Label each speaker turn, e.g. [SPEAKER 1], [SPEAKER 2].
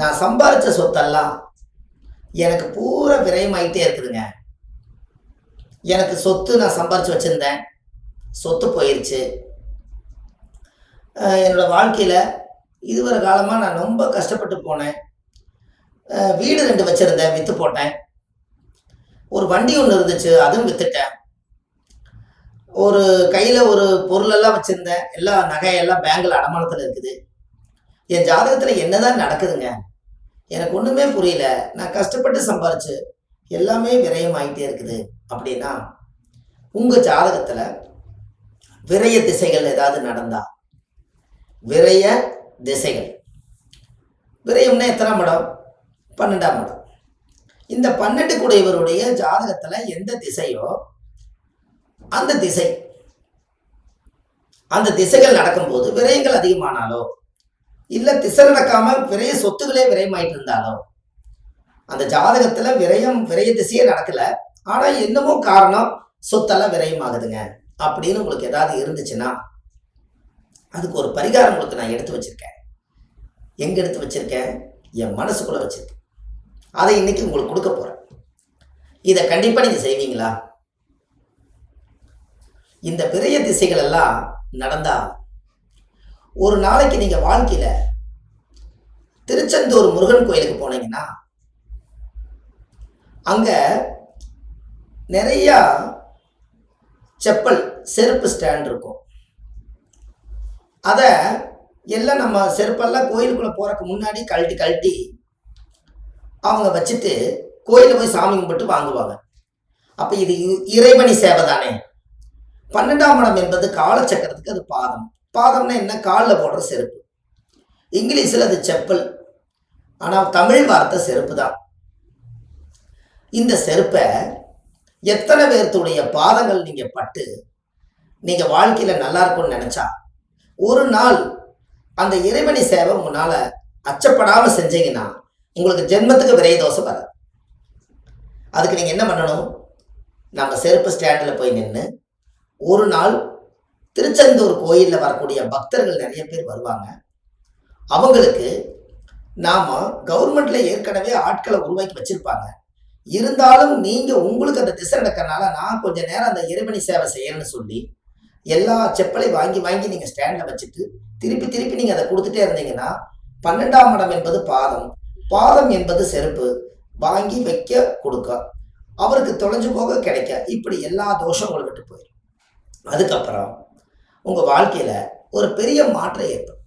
[SPEAKER 1] நான் சம்பாதிச்ச சொத்தெல்லாம் எனக்கு பூரா விரயமாயிட்டே இருக்குதுங்க. எனக்கு சொத்து நான் சம்பாரிச்சு வச்சுருந்தேன். சொத்து போயிடுச்சு என்னோடய வாழ்க்கையில் இதுவரை காலமாக நான் ரொம்ப கஷ்டப்பட்டு போனேன். வீடு ரெண்டு வச்சுருந்தேன் விற்று போட்டேன். ஒரு வண்டி ஒன்று இருந்துச்சு அதுவும் விற்றுட்டேன் ஒரு கையில் ஒரு பொருளெல்லாம் வச்சுருந்தேன். எல்லா நகையெல்லாம் பேங்கில் அடமானத்தில் இருக்குது. என் ஜாதகத்தில் என்னதான் நடக்குதுங்க? எனக்கு ஒன்றுமே புரியல. நான் கஷ்டப்பட்டு சம்பாரிச்சு எல்லாமே விரயமாகிட்டே இருக்குது. அப்படின்னா உங்கள் ஜாதகத்தில் விரய திசைகள் ஏதாவது நடந்தா? விரய திசைகள். விரயம்னா எத்தனாம் இடம் பன்னெண்டாம் இடம் இந்த பன்னெண்டு கூடையவருடைய ஜாதகத்தில் எந்த திசையோ அந்த திசை அந்த திசைகள் நடக்கும்போது விரயங்கள் அதிகமானாலோ இல்லை திசை நடக்காம விரைய சொத்துக்களே விரயமாயிட்டு இருந்தாலோ அந்த ஜாதகத்துல விரயம் விரைய திசையே நடக்கல. ஆனா என்னமோ காரணம் சொத்தெல்லாம் விரயமாகுதுங்க. அப்படின்னு உங்களுக்கு ஏதாவது இருந்துச்சுன்னா அதுக்கு ஒரு பரிகாரம் உங்களுக்கு நான் எடுத்து வச்சிருக்கேன். எங்க எடுத்து வச்சிருக்கேன்? என் மனசுக்குள்ள வச்சிருக்கேன். அதை இன்னைக்கு உங்களுக்கு கொடுக்க போறேன். இதை கண்டிப்பா நீங்க செய்வீங்களா? இந்த விரைய திசைகள் எல்லாம் நடந்தா ஒரு நாளைக்கு நீங்கள் வாழ்க்கையில் திருச்செந்தூர் முருகன் கோயிலுக்கு போனீங்கன்னா அங்கே நிறையா செப்பல் செருப்பு ஸ்டாண்ட் இருக்கும். அதை எல்லாம் நம்ம செருப்பெல்லாம் கோயிலுக்குள்ளே போறதுக்கு முன்னாடி கழட்டி கழட்டி அவங்க வச்சுட்டு கோயிலில் போய் சாமி கும்பிட்டு வாங்குவாங்க. அப்போ இது இ- இறைவனி சேவை தானே. பன்னெண்டாம் இடம் என்பது காலச்சக்கரத்துக்கு அது பாதம். பாதம்னா என்ன? காலில் போடுற செருப்பு. இங்கிலீஷில் அது செப்பல். ஆனால் தமிழ் வார்த்தை செருப்பு தான் இந்த செருப்பை எத்தனை பேர்த்துடைய பாதங்கள் நீங்கள் பட்டு நீங்கள் வாழ்க்கையில் நல்லா இருக்கும்னு நினச்சா ஒரு நாள் அந்த இறைவனி சேவை உங்களால் அச்சப்படாமல் செஞ்சீங்கன்னா உங்களுக்கு ஜென்மத்துக்கு விரைய தோசை வராது. அதுக்கு நீங்கள் என்ன பண்ணணும்? நம்ம செருப்பு ஸ்டாண்டில் போய் நின்று ஒரு நாள் திருச்செந்தூர் கோயிலில் வரக்கூடிய பக்தர்கள் நிறைய பேர் வருவாங்க. அவங்களுக்கு நாம் கவர்மெண்ட்டில் ஏற்கனவே ஆட்களை உருவாக்கி வச்சுருப்பாங்க. இருந்தாலும் நீங்கள் உங்களுக்கு அந்த திசை நடக்கிறனால நான் கொஞ்சம் நேரம் அந்த இறைவனி சேவை செய்யணும்னு சொல்லி எல்லா செப்பலையும் வாங்கி வாங்கி நீங்கள் ஸ்டாண்டில் வச்சுட்டு திருப்பி திருப்பி நீங்கள் அதை கொடுத்துட்டே இருந்தீங்கன்னா பன்னெண்டாம் இடம் என்பது பாதம். பாதம் என்பது செருப்பு. வாங்கி வைக்க கொடுக்க. அவருக்கு தொலைஞ்சு போக கிடைக்க. இப்படி எல்லா தோஷங்களும் விட்டு போயிடும் அதுக்கப்புறம் உங்கள் வாழ்க்கையில் ஒரு பெரிய மாற்றம் ஏற்படும்.